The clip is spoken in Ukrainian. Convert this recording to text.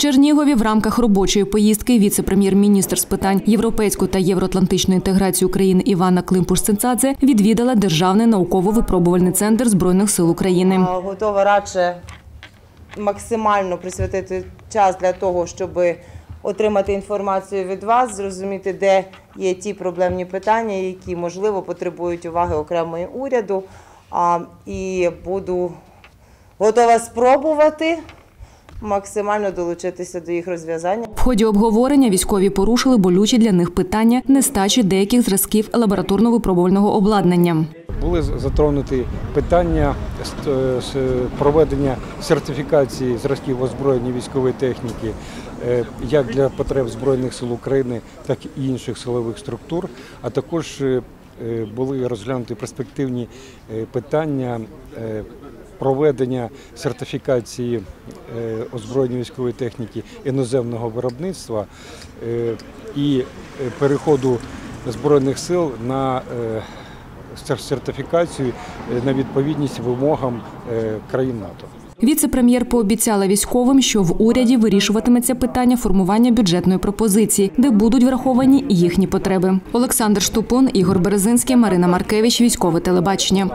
Чернігові в рамках робочої поїздки віце-прем'єр-міністр з питань європейської та євроатлантичної інтеграції України Івана Климпуш-Цинцадзе відвідала Державний науково-випробувальний центр Збройних сил України. Готова радше максимально присвятити час для того, щоб отримати інформацію від вас, зрозуміти, де є ті проблемні питання, які можливо потребують уваги окремої уряду. І буду готова спробувати максимально долучитися до їх розв'язання. В ході обговорення військові порушили болючі для них питання нестачі деяких зразків лабораторно-випробувального обладнання. Були затронуті питання е, проведення сертифікації зразків озброєння військової техніки е, як для потреб Збройних сил України, так і інших силових структур, а також е, були розглянуті перспективні питання проведення сертифікації е, озброєння військової техніки іноземного виробництва е, і е, переходу Збройних сил на сертифікацію на відповідність вимогам країн НАТО. Віце-прем'єр пообіцяла військовим, що в уряді вирішуватиметься питання формування бюджетної пропозиції, де будуть враховані їхні потреби. Олександр Штупун, Ігор Березинський, Марина Маркевич, військове телебачення.